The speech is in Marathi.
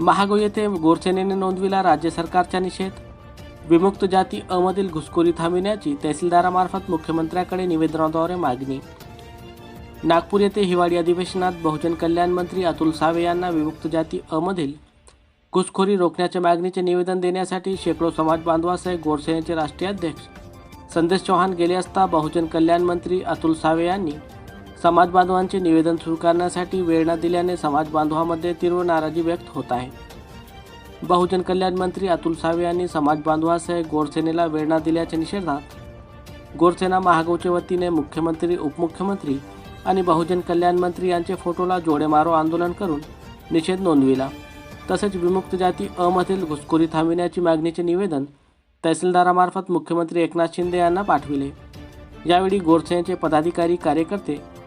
महागाई येथे गोरसेनेने नोंदविला राज्य सरकारचा निषेध. विमुक्त जाती अमधील घुसखोरी थांबविण्याची तहसीलदारामार्फत मुख्यमंत्र्याकडे निवेदनाद्वारे मागणी. नागपूर येथे हिवाळी अधिवेशनात बहुजन कल्याण मंत्री अतुल सावे यांना विमुक्त जाती अमधील घुसखोरी रोखण्याच्या मागणीचे निवेदन देण्यासाठी शेकडो समाज बांधवासह गोरसेनेचे राष्ट्रीय अध्यक्ष संदेश चौहान गेले असता बहुजन कल्याण मंत्री अतुल सावे यांनी समाज बांधवांचे निवेदन स्वीकारण्यासाठी वेळ न दिल्याने समाजबांधवांमध्ये तीव्र नाराजी व्यक्त होत आहे. बहुजन कल्याण मंत्री अतुल सावे यांनी समाज बांधवासह गोरसेनेला वेळ न दिल्याच्या निषेधात गोरसेना महागौच्या वतीने मुख्यमंत्री उपमुख्यमंत्री आणि बहुजन कल्याण मंत्री यांचे फोटोला जोडे मारो आंदोलन करून निषेध नोंदविला. तसेच विमुक्त जाती अमधील घुसखोरी थांबविण्याची मागणीचे निवेदन तहसीलदारामार्फत मुख्यमंत्री एकनाथ शिंदे यांना पाठविले. यावेळी गोरसेनेचे पदाधिकारी कार्यकर्ते